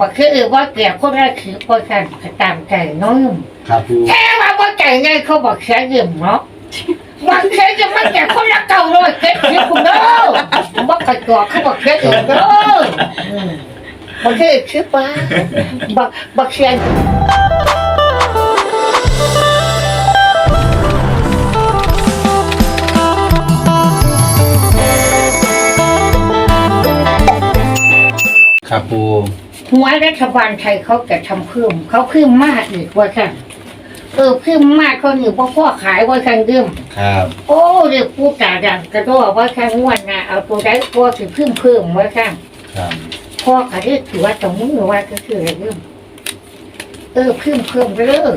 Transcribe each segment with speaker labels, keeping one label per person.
Speaker 1: บ่คือว่าแก่คนละคือพอกันก็ตามใจน้อยม
Speaker 2: ครับปู
Speaker 1: แค่ว่าบ่ใจไงเขาบอกเสียยืมเนาะว่าเสียยืมมันแก่คนละเก่าเลยเก็บคือคุณเด้อบ่กระจอกเขาบอกเสียยืมเด้ออืมบ่คือคือป้าบ่บ่เสีย
Speaker 2: ครับปู
Speaker 1: หัวรัฐบาลไทยเขาจะทำเพิ่มเขาเพิ่มมากอีกว่าซั่นเออเพิ่มมากเขาอยู่บ่พอขายว่าซั่นเดิม
Speaker 2: ครับ
Speaker 1: โอ้เรียกผู้กาดังกระโดดว่าซั่นงวดหน้าเอาตัวใดตัวสิเพิ่มเพิ่มว่าซั่น
Speaker 2: ครับ
Speaker 1: พ่อก็เรียกถือว่าตรงมือว่าก็คืออะไรเดิมเออเพิ่มเพิ่มไปเด้อ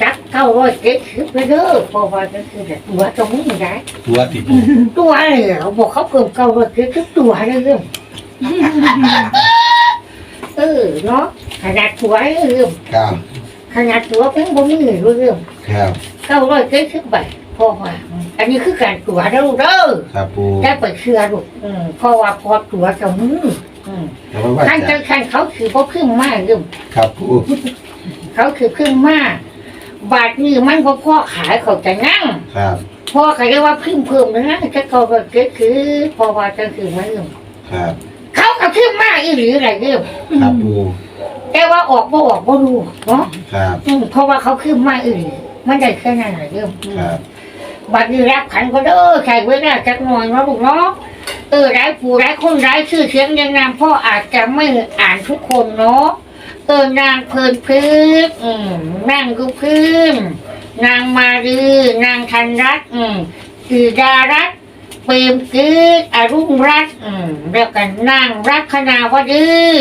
Speaker 1: จักเก้าร้อยเจ็ดสิบไปเด้อเพราะว่าก็คือแบบตัวตรงมือได้
Speaker 2: ตัวติดปู
Speaker 1: ตัวอะไรเราบอกเขาเพิ่มเก้าร้อยเจ็ดสิบตัวเลยเดิม เออเนาะขนาดตัวเรื่อง
Speaker 2: ครับ
Speaker 1: ขนาดตัวเป็นบ่มีเรื่อง
Speaker 2: ครับ
Speaker 1: เก้าร้อยเจ็ดสิบใบพอว่าอันนี้คือการตัวเด้อเด้อ
Speaker 2: ครับปู
Speaker 1: ได้ไปเชื่อลูกอืมเพราะว่าพอตัวเจะมืออืม
Speaker 2: แต่ว่าว่า
Speaker 1: ท่าน
Speaker 2: จะ
Speaker 1: จะท่านเขาคือพวกพึ่งมากเรื่อง
Speaker 2: ครับปู
Speaker 1: เขาคือพึ่งมากบาทนี้มันก็พ่อขายเขาจะนั่ง
Speaker 2: ครับ
Speaker 1: พ่อก็เรียกว่าพึ่งเพิ่มนะนะจะเขาก็เกิดคือเพอว่าจะคือมาเรื่อง
Speaker 2: ครับ
Speaker 1: เขากับพึ่งมากอีหรืออะไรเรื่อง
Speaker 2: ครับปู
Speaker 1: แต่ว่าออกบ่ออกบ่รู้เนาะ
Speaker 2: ครับ
Speaker 1: อืมเพราะว่าเขาขึ้นมาอื่นมันได้แค่นั้นแหละเรื่อง
Speaker 2: ครับ
Speaker 1: บัดนี้รับขันก็เด้อใส่ไว้ได้จักหน่อยเนาะลูกเนาะเออร้ายผู้ร้ายคนร้ายชื่อเสียงยังนามพ่ออาจจะไม่อ่านทุกคนเนาะเออนางเพลินพื้นอืมนางกุพื้นนางมาลือนางธันรัตน์อืมสือดารัตน์ เปรมกึกอรุ่งรัตน์อืมเรียกกันนางรักขณาวดื้อ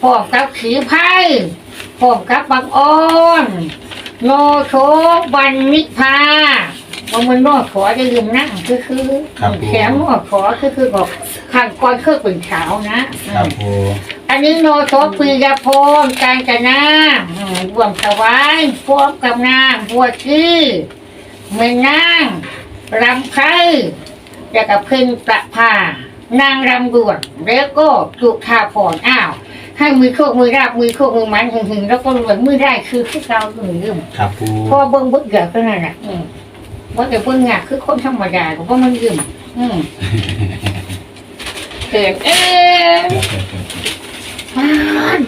Speaker 1: พร้อมกับขีไพ่พร้อมกับบางอ้อนโนโชวันนิพาว่ามันนอดขอจะยืมนั่งคือคือ
Speaker 2: ครับผม
Speaker 1: แขมนอดขอคือคือบอกข้างก่อนเครื่องเป็นเช้านะครับ
Speaker 2: ปู
Speaker 1: อันนี้โนโชปียพงการจนาอืมรวมถวายพร้อมกับนางบัวชื่อเมืองนางรำไพ แล้วก็เพิ่งประพานางรำดวนแล้วก็จุธาพรอ้าว ให้มือโคกมือราบมือโคกมือมันหึงๆแล้วก็รวยมือได้คือคือเราหนึ่งยืม
Speaker 2: ครับปู
Speaker 1: พอเบิ้งเบิ้งเกิดก็นั่นแหละอืมว่าแต่เบิ้งงานคือคนธรรมดาเพราะมันยืมอืมเกิดเอ๊ะว้า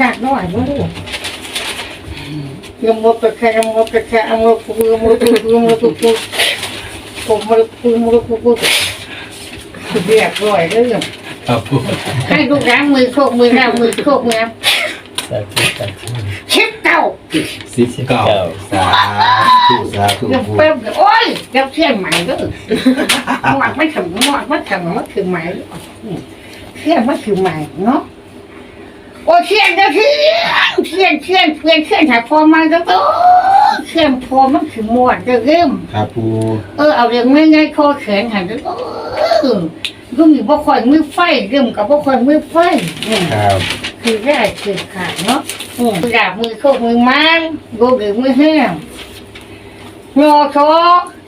Speaker 1: ดักหน่อยมั้งลูกยมกระแคยมกระแคยมกปูมกปูมกปูปูผมมกปูมกปูปู เรียบร้อยเลย
Speaker 2: ครับปู
Speaker 1: ให้ลูกร้านมือโคกมือราบมือโคกมือ
Speaker 3: สาธุสาธุ
Speaker 1: ชิปเก้า
Speaker 2: สิบเก้าสาธุสาธุ
Speaker 1: เดี๋ยว
Speaker 2: ปู
Speaker 1: เปิ้มเดี๋ยวโอ้ยเดี๋ยวเที่ยงใหม่เด้อหวัดไม่ถึงหวัดไม่ถึงไม่ถึงใหม่อืมเที่ยงไม่ถึงใหม่เนาะโอ้เที่ยงเดี๋ยวเที่ยงเที่ยงเที่ยงเที่ยงเที่ยงถ่ายพอมาก็เออ เที่ยงพอมันถึงหมดเด้อเริ่ม
Speaker 2: ครับปู
Speaker 1: เออเอาเรื่องไม่ง่ายคอแขนหันเด้อเออรุ่มอยู่บ่คอยมือไฟเริ่มกับบ่คอยมือไฟอืม
Speaker 2: ครับ
Speaker 1: คือได้คือขาดเนาะอืมดาบมือโคกมือมันโกหรือมือแห้งโนโช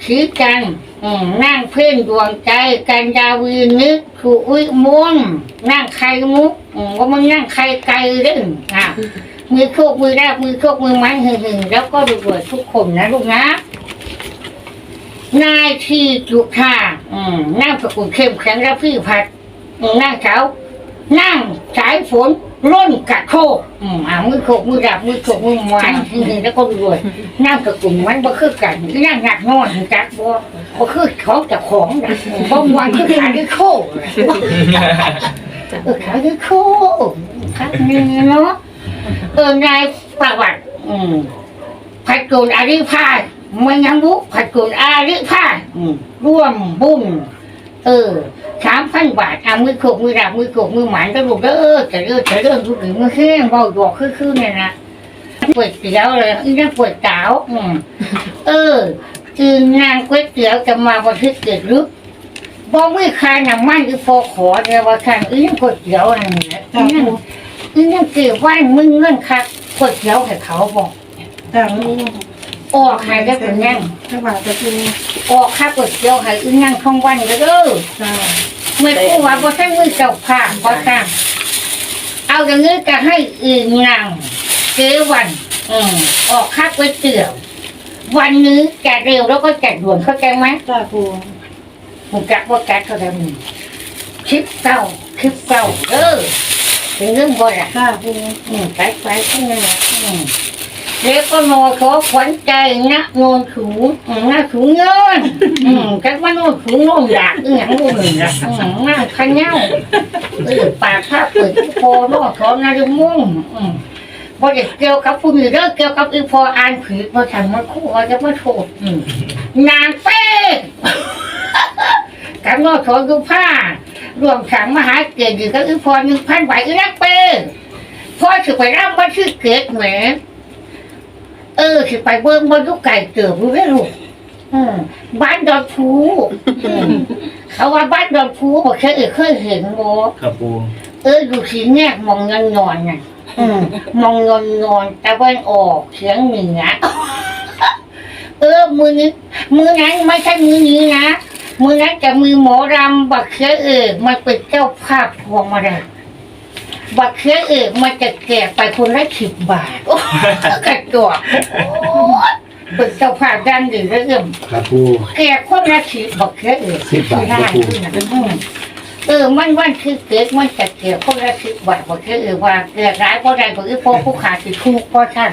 Speaker 1: สีกันอืมนั่งเพ่งดวงใจกันดาวีนึกถูอุ้ยมนต์นั่งไข่มุกอืมว่ามันนั่งไข่ไก่เด้งอะ มือโคกมือแรกมือโคกมือมันหึงหึงๆแล้วก็ดูด้วยทุกคนนะลูกนะ นายทีจุธาอืมนั่งสกุลเข้มแข็งและพี่พัดอืมนั่งเช้านั่งสายฝนร่นกระโชกอืมอ่ามือโขกมือดับมือโขกมือหวานแล้วก็รวยนั่งกับกลุ่มมันบ่คือกันนั่งหนักนอนจักบ่บ่คือของเจากของนะบ่มวันคือขาที่โคกเออขาที่โคกขานี่เนาะ เออนายประวัติอืมผัดกุลอาริพายมันยังบุผัดกุลอาริพายอืมร่วมบุญเออสามพันบาทเอามือโขกมือดับมือโขกมือหมันก็ลูกเด้อจะเด้อจะเด้อลูกหรือมือแห้งเบาดอกคือคือเนี่ยนะปวดเสียวเลยอีนั่นปวดเต๋าอืมเออคือนางก๋วยเตี๋ยวจะมาวันที่เกิดรึบอกไม่คายน้ำมันคือพอขอเนี่ยว่าคันอีนั่นปวดเสียวอะไรเนี่ยอี นั่นอีนั่นเกี่ยวว่ามึงเงื่อนคักปวดเสียวให้เขาบอก
Speaker 4: แต่ปู
Speaker 1: ออกให้ได้เป็นยัง
Speaker 4: ถ้าบาทจะปู
Speaker 1: ออกค่าปวดเสียวให้อีนั่นท่องวันก็เด้อ
Speaker 4: จ้า
Speaker 1: เมื่อกู้ว่าบ่ใช่มือเจ้าผ่าบ่ตามเอาอย่างนี้จะให้อื่นนางเจวัน อืมออกค่าก๋วยเตี๋ยว วันนี้จะเร็วแล้วก็จะด่วนเข้าใจไหม
Speaker 4: จ้าปู
Speaker 1: มึงจักว่าแก๊สเขาทำนี่คลิปเก่าคลิปเก่าเออ เป็นเรื่องบ่อยอะ
Speaker 4: จ้าปู
Speaker 1: อืมไปไปข้างในนะอืมเด็กก็นอนขอขวัญใจนะนอนถูอืมหน้าถูเงินอืมจักว่านอนถูนอนอยากอีหยังบ่หนึ่งละอืมหน้าขันเงาเออปากข้าเปิดคอนอนขอนาฬิมุ่งอืมพอเด็กเกี่ยวกับผู้มีเรื่องเกี่ยวกับอีพออ่านผิดพอทำมาคู่ว่าจะมาโทษอืมนางเป้กับนอถอดูผ้า รวมถังมหาเกียรติก็อีพอหนึ่งพันไหวอีนักเป้งพ่อสิไปร่ำว่าชื่อเกดแหมเออสิไปเบิ้งบนลูกไก่เกิดรู้ไหมลูกอืมบ้านดอนพูอืมเขาว่าบ้านดอนพูบอกเคยเออเคยเห็นโม
Speaker 2: ครับปู
Speaker 1: เออดูสีแงกมองเงินนอนน่ะอืมมองเงินนอนตะวันออกเฉียงเหนือเออมือนี้มือนั้นไม่ใช่มือนี้นะ มือนั้นจะมือหมอรำบักเคยเออมันเป็นเจ้าภาพพวงมาลัยบัตรเครดิตมันจะแจกไปคนละสิบบาทโอ้กระจอกโอ้ยเป็นเจ้าภาพดังดีเรื่อง
Speaker 2: ครับปู
Speaker 1: แจกคนละสิบบัตรเครดิต
Speaker 2: สิบบาท
Speaker 1: ได้
Speaker 2: ครับครู
Speaker 1: ขึ้นนะอืมเออมันวันคือเกิดมันจะแจกคนละสิบบาทบัตรเครดิตว่าแจกร้ายเพราะใดเพราะอีพอผู้ขาดติดคุกเพราะท่าน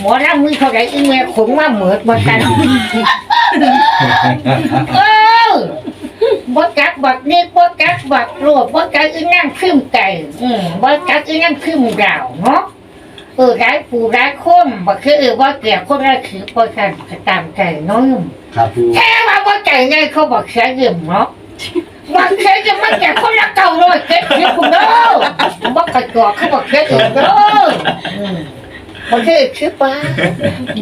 Speaker 1: หมอร่างมือเท่าไหร่อีเมลขนมาเหมือดมากันเออ บ่จักบักนี่บ่จักบักรวบบ่จักอีนั่งขึ้นไก่อืมบ่จักอีนั่งขึ้นดาวเนาะเออร้ายปูร้ายคนบ่คือเออว่าเกลียคนละคือบ่กันก็ตามใจน้อย
Speaker 2: ครับปู
Speaker 1: แค่ว่าบ่ใจไงเขาบอกเสียยืมเนาะว่าเสียยืมมันแก่คนละเก่าเลยเก็บเก็บคุณเด้อบ่กระจอกเขาบอกเสียยืมเด้ออืมบ่ได้ชื่อป้า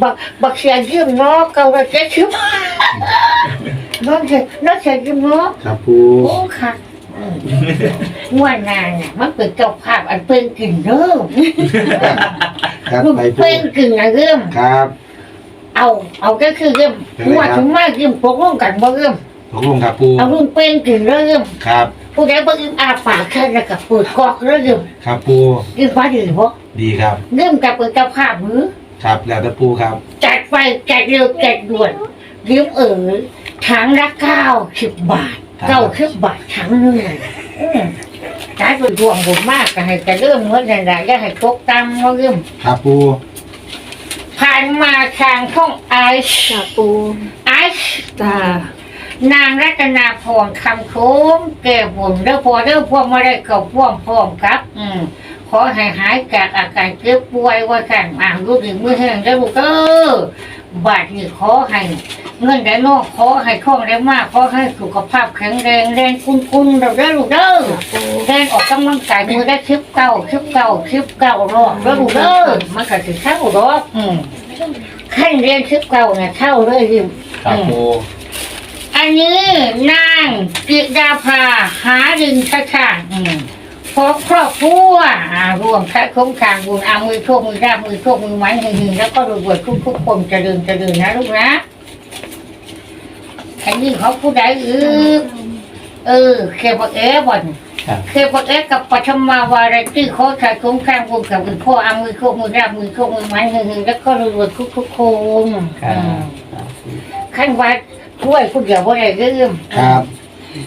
Speaker 1: บักบักเสียยืมเนาะเก่าละเก็บชื่อป้า น้องเสียน้องเสียยืมเนาะ
Speaker 2: ครับปู
Speaker 1: โอ้ค่ะงวดหนานเนี่ยมันเป็นเจ้าภาพอันเป็นกึ่งเริ่ม
Speaker 2: ครับไปปู
Speaker 1: เป็นกึ่งอะเริ่ม
Speaker 2: ครับ
Speaker 1: เอาเอาก็คือเริ่มงวดถึงมากเริ่มพกร่วมกันบ่เริ่ม
Speaker 2: ผมลงครับปู
Speaker 1: เอาเรุ่นเป็นกึ่งเริ่ม
Speaker 2: ครับ
Speaker 1: ผู้ใดบ่อิ่มอาปากแค่แล้วก็เปิดกอกเริ่ม
Speaker 2: ครับปู
Speaker 1: อิ่มว่าดีบ่
Speaker 2: ดีครับ
Speaker 1: เริ่มกับเป็นเจ้าภาพมือ
Speaker 2: ครับแล้วแต่ปูครับ
Speaker 1: จัดไปจัดเร็วจัดด่วนยืมเอ๋ย ถังละเก้าสิบบาทเก้าสิบบาทถังหนึงอืมใช้เป็นดวงบุญมากก็ให้จะเริ่มเมื่อไหร่ๆก็ให้ตกตามมาเริ่ม
Speaker 2: ครับปู
Speaker 1: ผ่านมาทางช่องไอซ์
Speaker 4: จ้าปู
Speaker 1: ไอซ์
Speaker 4: จ้านา
Speaker 1: งรัตนาพรคำโค้งแก่บุญเด้อพอเด้อพวกมาได้กับพวกพร้อมครับ อืมขอให้หายจากอาการเจ็บป่วยว่าสั่งอ่างรู้ดีมือแห้งได้อลูกเด้อ บาดนี่ขอให้ เงินได้นอกขอให้คล่องได้มากขอให้สุขภาพแข็งแรงแรงคุ้นคุ้นๆเราได้อลูกเด้อ
Speaker 4: จ้าปู
Speaker 1: แรงออกกำลังกายมือได้คลิปเก่าคลิปเก่าคลิปเก่ารอบแล้วลูกเด้อมันก็สิเข้ารอบอืมขั้นเรียนคลิปเก่าเนี่ยเข้าเลยยิม
Speaker 3: ครับปู
Speaker 1: อันนี้นางกิดาภาหาดึงชาชาอืม พอครอบครัวอ่ารวมแค่คงคางบุญเอามือโชคมือราบมือโชคมือไม้หึงๆแล้วก็รวยๆทุกทุกๆคนจะเดินจะเดินนะลูกนะอันนี้เขาผู้ใดอือเออเคบเอ๋บ่น
Speaker 3: ครับ
Speaker 1: เคบเอ๋กับปัทมาวาไรตี้เขาใช้คงคางบุญกับมือพ่อเอามือโชคมือราบมือโชคมือไม้หึงๆแล้วก็รวยๆทุกทุกๆคน
Speaker 3: ครั
Speaker 1: อืม
Speaker 3: บ
Speaker 1: ขั้นวัดช่วยผู้เดียวว่าอะไรเรื่อง
Speaker 2: ครับ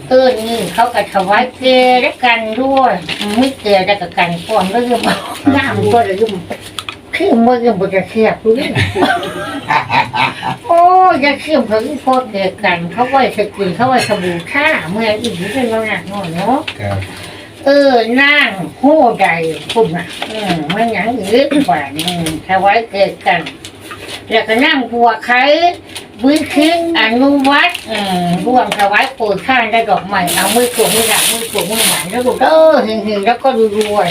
Speaker 1: เออนี่เขาก็ถวายเกลือและกันด้วยไม่เกลือแล้วก็กันก่อนเรื่องน้ำก็เลยยุ่งคือมือยังบ่จะเสียบรู้โอ้ยจะเชื่อมเขาอีพอเกลือกัน เขาไว้สกินเขาไว้สบู่ค่าเมื่ออีกนิดนึงแล้วนะน้อยเนาะ
Speaker 2: ครับ
Speaker 1: เออนั่งโห่ใดคุณน่ะอืมมันหยังอีกกว่านี่ถวายเกลือกัน แล้วก็นั่งบัวไข่ วิคิงอนุวัตอืมร่วมถวายปู่ข้างได้ดอกไม้เอามือถูกมือดักมือถูกมือหมันแล้วก็เออหึงๆแล้วก็รวย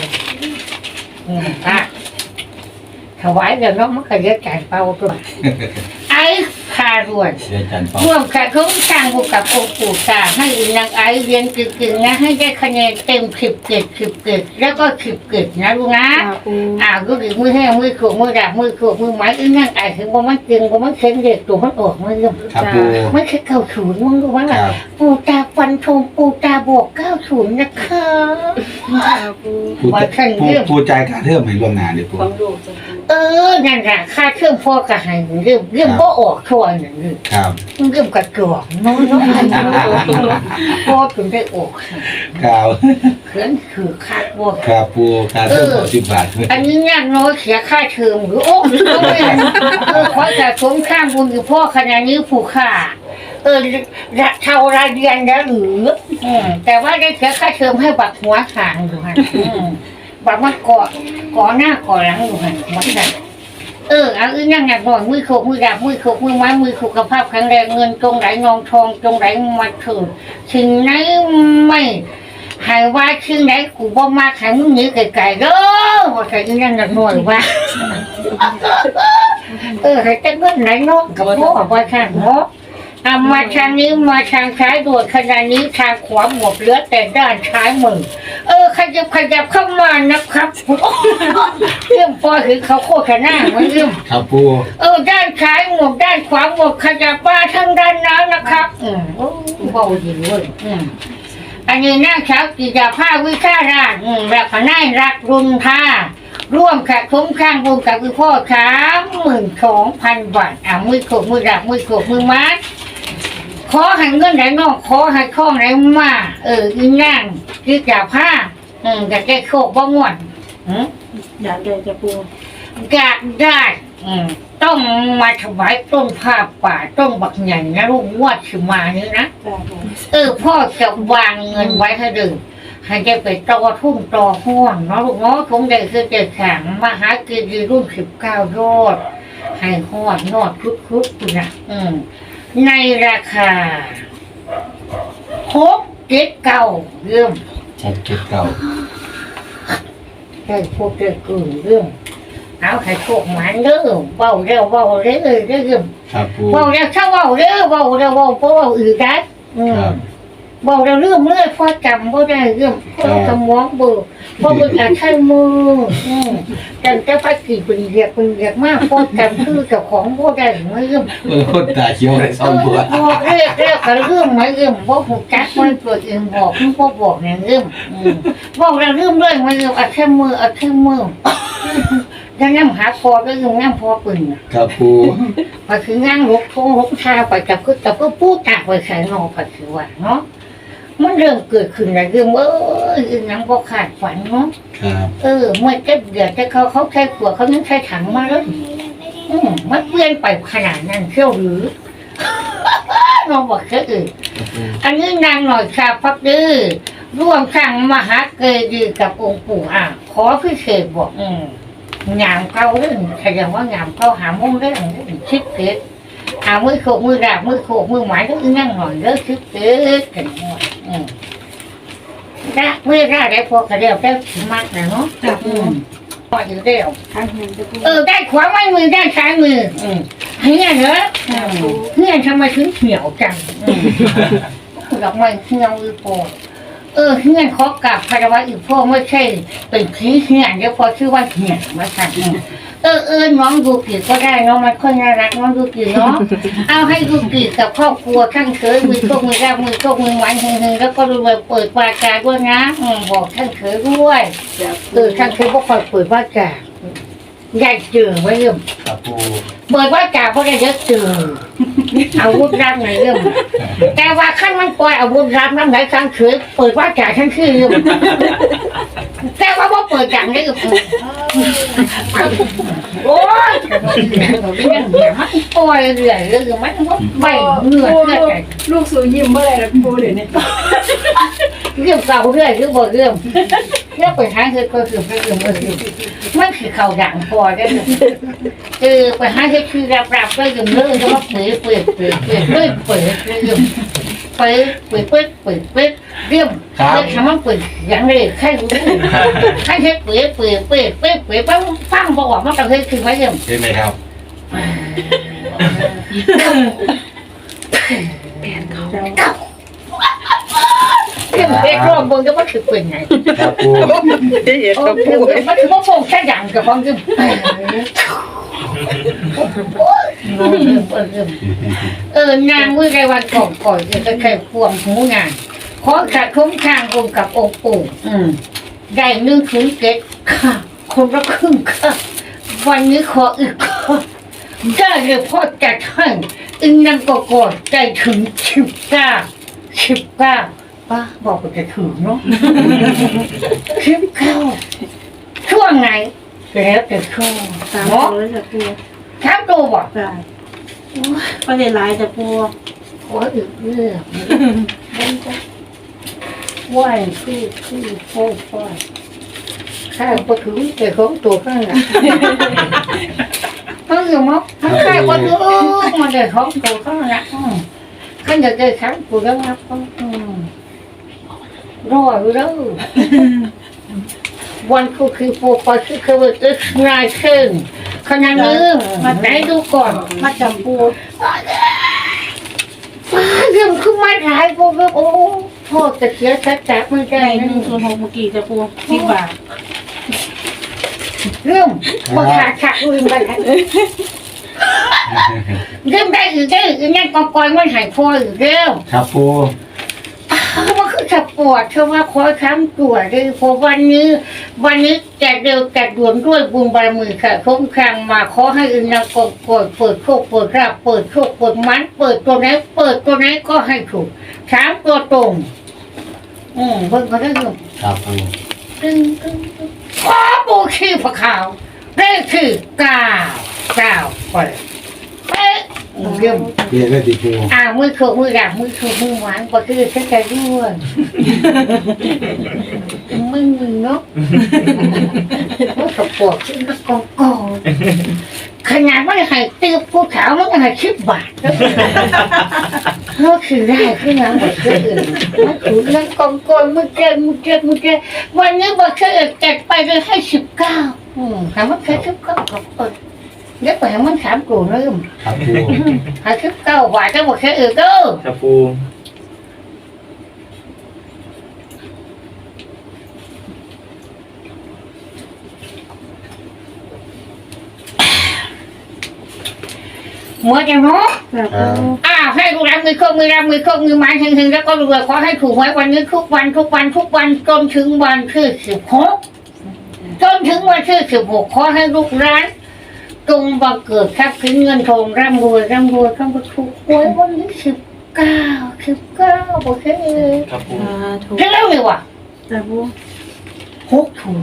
Speaker 1: ๆอืมอะถวายเดี๋ยวน้องมันก็เรียกจ่ายเป้าตัวไอ้ผ่าารวย
Speaker 2: เรียนจันทร์ปอ
Speaker 1: ร่วมกับคุ้มสร้างบุญกับองค์ปู่ตาให้นางไอเรียนกึ่งๆนะให้ได้คะแนนเต็มสิบเกิดสิบเกิดแล้วก็สิบเกิดนะลูกนะ
Speaker 4: ค่ะปู
Speaker 1: อ่าก็คือมือแห้งมือขูมือดาบมือขูมือไม้อีนั่งไอถึงว่ามันจึงว่ามันเข็งเด็กตัวมันออกมือ
Speaker 2: ครับปู
Speaker 1: ไม่เคยเก้าศูนย์มึงรู้ไหม
Speaker 2: ค
Speaker 1: ล่ะ
Speaker 2: รับ
Speaker 1: ปู่ตาฟันธงปู่ตาบอกเก้าศูนย์นะคะ
Speaker 4: ค่ะปู
Speaker 2: ปูจะปูปูใจการเทิมให้ล่วงหน้าเดี๋ยวปู
Speaker 4: ความรู้จะปู
Speaker 1: เออนั่นแหละค่าเครื่องพ่อกระหายเรื่องเรื่องก็ออกช่วยหนึ่งเรื่อง
Speaker 2: ครับ
Speaker 1: เรื่องกระจอกน้องน้องพ่อถึงได้ออก
Speaker 2: ครับ
Speaker 1: เขินคือคาดว่า
Speaker 2: ครับปูการเทิมขอสิบบาท
Speaker 1: อันนี้งานน้อยเสียค่าเทอมหรือโอ้หรือก็ไม่เออขอจะสมข้างบุญอยู่พ่อขนาดนี้ผู้ค่าเออระเท่ารายเดือนแล้วหรืออืมแต่ว่าได้เสียค่าเทอมให้บักหัวขางอยู่ฮะอืมบักมันเกาะเกาะหน้าเกาะหลังอยู่ฮะมันได้ เออเอาอีนั่งหนักหน่อยมือโขกมือดาบมือโขกมือไม้มือสุขภาพแข็งแรงเงินตรงไหลนองทองตรงไหลมาถึงถึงไหนไม่หายว่าชื่อไหนกูบ่มาขายมึงหนีไกลๆเด้อว่าใครยังหนักหน่วยว่าเออให้แต่เงินไหนเนาะกับพ่อว่าทางเนาะ เอามาทางนี้มาทางซ้ายด่วนขณะนี้ทางขวาหมดเหลือแต่ด้านซ้ายมือเออขยับขยับเข้ามานะครับเรื่องพอถึงเขาโคตรหน้ามันเรื่อง
Speaker 2: ครับปู
Speaker 1: เออด้านซ้ายหมดด้านขวาหมดขยับมาทางด้านนั้นนะครับอืมโอ้เบาดีเว้ยอืมอันนี้นางสาวกิจภาวิชาราชอืมแบบนายรักรุนท่าร่วมกับคุ้มข้างบุญกับคือพ่อสามหมื่นสองพันบาทอะมือโขกมือดักมือโขกมือมัด ขอให้เงินไหนนอกขอให้ข้องไหนมาเอออีนางกิจภาอืมจะได้โชคบ้งวนอืม
Speaker 4: อยากได้จะปู
Speaker 1: อยากได้ อืมต้องมาถวายต้นผ้าป่าต้นบักใหญ่นะลูกงวดขึ้นมานี่นะ
Speaker 4: ค่ะปู
Speaker 1: เออพ่อจะวางเงินไว้ให้ดึงให้ได้ไปต่อทุ่มต่อห่วงเนาะลูกเนาะคงได้คือเจ็ดแข็งมหาเกดีรุ่นสิบเก้ายอดให้หอดนอดครุกๆอยู่นะอืม ในราคาหกเจ็ดเก้าเรื่อง
Speaker 2: หกเจ็ดเก้า
Speaker 1: ได้พวกเด็กอื่นเรื่องเอาให้โชคหมันเด้อเบาเร็วเบาเร็วเรื่อง
Speaker 2: ครับปู
Speaker 1: เบาเร็วถ้าเบาเร็วเบาเร็วเบาเพราะเบาอื่นได้อืม
Speaker 2: ครับ
Speaker 1: เบาเร็วเรื่องเมื่อยพอจำบ่ได้เรื่องเพราะสมองเบื่อเพราะมันอาจใช้มืออืมแต่จะไปกี่เป็นเรียกเป็นเรียกมากพอจำคือเจ้าของบ่ได้ไม่เรื่อง
Speaker 2: เออคนตาเขียวเลย
Speaker 1: เอ
Speaker 2: สอง
Speaker 1: อ
Speaker 2: บัว
Speaker 1: บอกเรียกเรียกกับเรื่องไม่เรื่องบ่หูจักมันตัวเองบอกมันบ่บอกเนี่ยเรื่องอืมบอกแล้วเรื่องด้วยไม่เรื่องเอาแค่มือเอาแค่มือยังนั่งหาพอก็ยังนั่งพอปืนน่ะ
Speaker 2: ครับปู
Speaker 1: พอคือนั่งลกทงลกชาไปจับก็จับก็พูดตากไปใส่นอผัดคือว่าเนาะ มันเริ่มเกิดขึ้นแล้วเรื่องเอออีนังก็ขาดฝันเนาะ
Speaker 2: ครับ
Speaker 1: เออเมื่อเจ็บเดือดแต่เขาเขาใช้ขวดเขายังใช้ถังมาเลยอืมมันเปลี่ยนไปขนาดนั้นเที่ยวหรือ น้องบอกแค่อื่น
Speaker 2: ครับปู
Speaker 1: อันนี้นางหน่อยชาพักดื้อร่วมสร้างมหาเกดีย์กับองค์ปู่อะขอพิเศษบอก อืมงามเก้าเรื่องแสดงว่างามเก้าหามุมเรื่องชิดเกิด เอามือโขกมือดาบมือโขกมือหมายก็อีนั่งหน่อยเลิกชิดเกิดกันหมดอืมได้เมื่อได้ได้พอกระเดียวได้ถึงมากนะเนาะ
Speaker 4: ค่ะปู
Speaker 1: อืมพออยู่เดียว
Speaker 4: ข้างหนึ่งจะปู
Speaker 1: เออได้ขวาไม้มือได้ซ้ายมือ อืมเฮียเนอะอืมเฮียทำไมถึงเหี่ยวจังอืมดอกไม้เหี่ยวอีโป เออเฮียนขอกราบคารวะอีพ่อไม่ใช่เป็นผีเฮียนเดี๋ยวพอชื่อว่าเฮียนมาสั่งเออเออน้องดูกี่ก็ได้น้องมันค่อยน่ารักน้องดูกี่เนาะเอาให้ดูกี่กับครอบครัวทั้งเคยมือโชคมือแรกมือโชคมือหวานหึงๆแล้วก็รวยเปิดวาจาก้วยนะอืมบอกทั้งเคยด้วย
Speaker 4: จะ
Speaker 1: เออทั้งเคยบอกคอยเปิดวาจากยายเจือไว้เรื่อง
Speaker 2: ครับปู
Speaker 1: เปิดว่าจ่าเพราะได้เยอะจื เอาวุธรับในเรื่องแต่ว่าขั้นมันปล่อยอาวุธรับน้ำไหลครั้งเฉยเปิดว่าจ่าทั้งคือเรื่องแต่ว่าว่าเปิดจ่าได้กับโอ้ยมันปล่อยเรื่อยเรื่องมันก็ไม่เหนื่อย
Speaker 4: ลูกสูยิ้มเมื่อไรนะปูเดี๋ยวนี้
Speaker 1: เรื่องเก่าเรื่อยเรื่อบ่เรื่องเรื่องไปทางคือก็คือไปเรื่องเออมันคือเข่าดังพอได้เลยเออไปหาที่คือรับรับก็ยังเลิกแล้วเปิดเปิดเปิดเปิดเปิดเปิดเรื่องเปิดเปิดเปิดเปิดเปิดเรื่องเรื่องทำมันเปิดอย่างไรใครรู้ใครเฮ็ดเปิดเปิดเปิดเปิดเปิดฟังฟังบอกว่าต้องเฮ็ดคือไว้เรื่อง
Speaker 2: ใช่ไหมครับ
Speaker 4: เจ้า
Speaker 1: ขึ้นเด็กรอบเบิ่งก็ว่าคือเป็นไง
Speaker 2: ครับปู
Speaker 5: ได้เห็น
Speaker 1: โอ้
Speaker 5: กับ
Speaker 1: คือ
Speaker 5: ปู
Speaker 1: มันคือว่าโฟงแค่ดังกับของคือเออนางมือไรวันก่อนก่อนจะเคยควงหูงานขอขัดคุ้มข้างองค์กับองค์ปู่อืมได้หนึ่งถึงเจ็ดค่ะ คนละครึ่งค่ะ วันนี้ขออีกค่ะได้เลยพ่อจัดให้อึงนั่งก็กอดใจถึงสิบเก้า สิบเก้าป้าบอกว่าจะถึงเนาะสิบเก้าช่วงไหนแล้วแต่ช่วง
Speaker 4: สาม
Speaker 1: เนาะ
Speaker 4: ตัวเลยจ้ะปู
Speaker 1: ถามตัวบอก
Speaker 4: จ้ะก็ได้หลายจ้ะปู
Speaker 1: ขออีกเรื่องว่ายคือคือโฟฟอยข้าวปลาถึงแต่ของตัวข้างหลังต้องอยู่มั้งข้างใครปลาถึงมันได้ของตัวข้างหลัง ข้างอยากได้ครั้งกูแล้วครับอืมรออยู่แล้ววันก็คือโปรไฟล์คือคือว่าเอ็กซ์นายเชิงขนาดนี้มาไหนดูก่อน
Speaker 4: มาจับปู
Speaker 1: เรื่องคือมาหลายพวกโอ้พ่อจะเสียชัดจับมือใจ
Speaker 4: ได้ห
Speaker 1: นึ
Speaker 4: นึ่ง
Speaker 1: ง
Speaker 4: ส่วนหกเมื่อกี้จ้ะปูสิบบาท
Speaker 1: เรื่องมาขาดขาดอื่นไปเรื่ องได้อีกได้อีกนั่นกองกอยมันหายพออีกเร็ว
Speaker 2: ครับปู
Speaker 1: มันคือจะปวดเชื่อว่าคอยค้ำตัวเลยเพราะวันนี้ วันนี้แจกเร็วแจกด่วนด้วยบุญบารมีค่ะคุ้มครังมาขอให้อินทร์กดเปิดเปิดโชคเปิดราบเปิดโชคเปิดมัน เปิดตัวไหนเปิดตัวไหนก็ให้ถูกสามตัวตรง อืมเพิ่งก็ได้ยิน
Speaker 2: ครับปู
Speaker 1: ตึงตึงตึงขอบูชีพระขาวได้คือเก้า เก้าเปิดเป๊ะเยี่ยม
Speaker 2: เรียกได้ดีปู
Speaker 1: อ่ามือโขกมือดักมือโขกมือหวานก็คือฉันจะด้วยมึงมึงเนาะมันกระปวดขึ้นกองกองขนาดไม่ให้ตีผู้ขาวมันก็ให้ชิบบาทเขาคือได้ขึ้นมาหมดเลยมันถูกนั่งกองกองมือเจ็บมือเจ็บมือเจ็บวันนี้บอกเคยแจกไปเลยให้สิบเก้าอืมถามว่าเคยสิบเก้าก็เปิด เดี๋ยวไปให้มันถามกูเริ่ม
Speaker 2: ครับปู
Speaker 1: ให้สิบเก้าบาทจะบอกเคยเออเด้อ
Speaker 3: ครับปู
Speaker 1: หมดยังเนาะ
Speaker 4: จ้ะ
Speaker 2: ครั
Speaker 4: ปู
Speaker 2: บ
Speaker 1: อ้าวให้ดูแลมือเครื่องมือแรงมือเครื่องมือไม้ถึงๆแล้วก็รวยขอให้ถูกไว้วันนี้ทุกวันทุกวันทุกวันจนถึงวันที่สิบหกจนถึงวันที่สิบหกขอให้ลูกร้าน จงบังเกิดทรัพย์สินเงินทองร่ำรวยร่ำรวยร่ำรวยถูกหวยวันนี้สิบเก้าสิบเก้าโอเค
Speaker 3: ครับปู
Speaker 4: สาธุ
Speaker 1: เร็วเลยว่ะ
Speaker 4: จ้ะปู
Speaker 1: หกถุง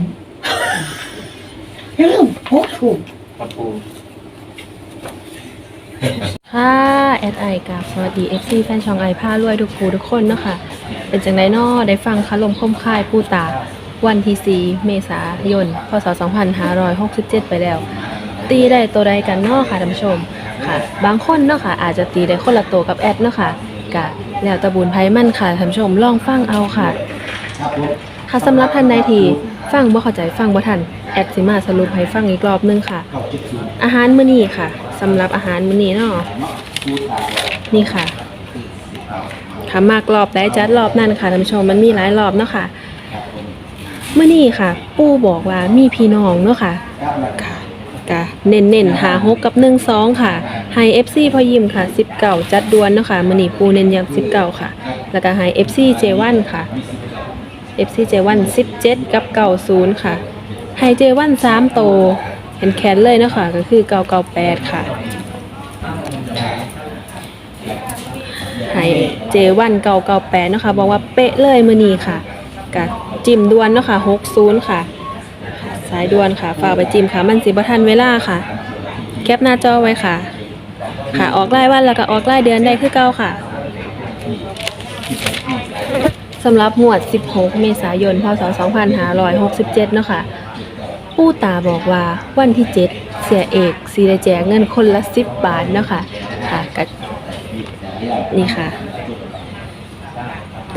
Speaker 1: เริ่มหกถุง
Speaker 3: ครับปู
Speaker 6: ค่ะแอดไอกับสวัสดี FC แฟนช่องไอผ้ารวยทุกครูทุกคนเนาะค่ะ เป็นจังไดนอได้ฟังคารมคมค่ายผู้ตา วันที่4เมษายน พศ 2567 ไปแล้ว ตีได้ตัวใดกันเนาะค่ะท่านผู้ชมค่ะ บางคนเนาะค่ะ อาจจะตีได้คนละตัวกับแอดเนาะค่ะกะแล้วตะบุญไพมั่นค่ะท่านผู้ชมลองฟังเอาค่ะ ค่ะสำหรับท่านใดที่ฟังบ่เข้าใจฟังบ่ทันแอดสิมาสรุปให้ฟังอีกรอบนึงค่ะ อาหารมื้อนี้ค่ะสำหรับอาหารมื้อนี้เนาะนี่ค่ะค่ะมากรอบได้จัดรอบนั่นค่ะท่านผู้ชมมันมีหลายรอบเนาะค่ะมื้อนี้ค่ะ ปู่บอกว่ามีพี่น้องเนาะค่ะ กะเน้นๆหาหกกับหนึ่งสองค่ะไฮเอฟซีพอยิมค่ะสิบเก่าจัดดวนเนาะค่ะมือนีปูเน้นยำสิบเก่าค่ะ แล้วก็ไฮเอฟซีเจวันค่ะเอฟซีเจวันสิบเจ็ดกับเก่าศูนย์ค่ะไฮเจวันสามโตเห็นแขนเลยเนาะค่ะก็คือเก่าเก่าแปดค่ะไฮเจวันเก่าเก่าแปดเนาะค่ะบอกว่าเป๊ะเลยมือนีค่ะกับจิมดวนเนาะค่ะหกศูนย์ค่ะ สายด่วนค่ะฝากไปจิ้มค่ะ มันสิบ่ทันเวลาค่ะ แคปหน้าจอไว้ค่ะ ค่ะออกรายวันแล้วก็ออกรายเดือนได้คือเก้าค่ะสำหรับหมวด 16 เมษายน พศ 2567 เนาะค่ะปู่ตาบอกว่าวันที่ 7 เสียเอกสีได้แจกเงินคนละ 10 บาทเนาะค่ะ ค่ะกับนี่ค่ะ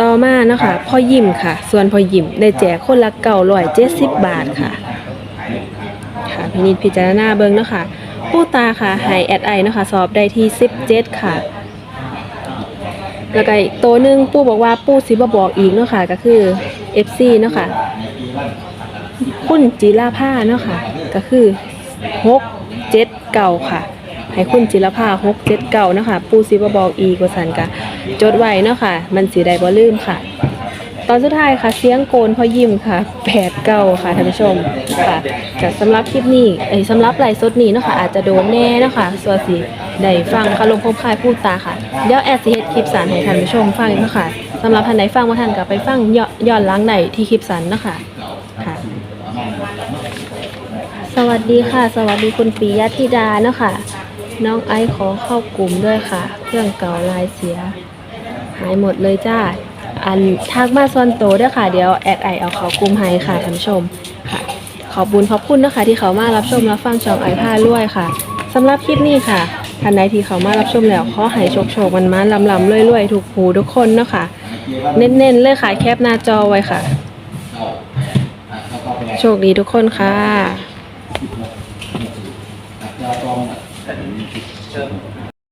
Speaker 6: ต่อมาเนาะค่ะพ่อยิ้มค่ะ ส่วนพ่อยิ้มได้แจกคนละ970บบาทค่ะ พินิจพิจารณาเบิ่งเนาะค่ะปูตาค่ะใหายแอดไอเนาะคะสอบได้ที่17ค่ะ แล้วก็อีกตัวหนึ่งปูบอกว่าปูสิบบอกอีกเนาะค่ะก็คือ FC เนาะค่ะคุณจิราภาเนาะค่ะ ก็คือหกเจ็ดเก่าค่ะให้คุณจิรภาหกเจ็ดเก่าเนาะค่ะปูสิบบอกอีกว่าสันกะจดไว้เนาะค่ะ มันสีได้บ่ลืมค่ะ ตอนสุดท้ายค่ะเสียงโกนพอยิ้มค่ะแปดเก่าค่ะท่านผู้ชมค่ะกับสำหรับคลิปนี้เอ้สำหรับไลฟ์สดนี้เนาะค่ะอาจจะโดนแน่เนาะค่ะส่วนสิได้ฟังคารมพบคายพูดตาค่ะเดี๋ยวแอดสิเฮ็ดคลิปสารให้ท่านผู้ชมฟังเนาะค่ะสำหรับท่านใดฟังว่าท่านก็ไปฟังย้อนย้อนหลังได้ที่คลิปสันเนาะค่ะค่ะสวัสดีค่ะ สวัสดีคุณปิยธิดาเนาะค่ะ น้องไอซ์ขอเข้ากลุ่มด้วยค่ะ เครื่องเก่าลายเสีย หายหมดเลยจ้า อันทักมาซอนโตด้วยค่ะเดี๋ยวแอดไอเอาเขากลุ่มให้ค่ะท่านผู้ชมค่ะ ขอบบุญขอบคุณนะคะที่เขามารับชมรับฟังช่องไอผ้าล้วยค่ะสำหรับคลิปนี้ค่ะท่านใดที่เขามารับชมแล้วขอให้โชคโชคมันมาลำลำรวยๆถูกหูทุกคนเนาะค่ะเน้นๆเลยค่ะแคปหน้าจอไว้ค่ะ โชคดีทุกคนค่ะ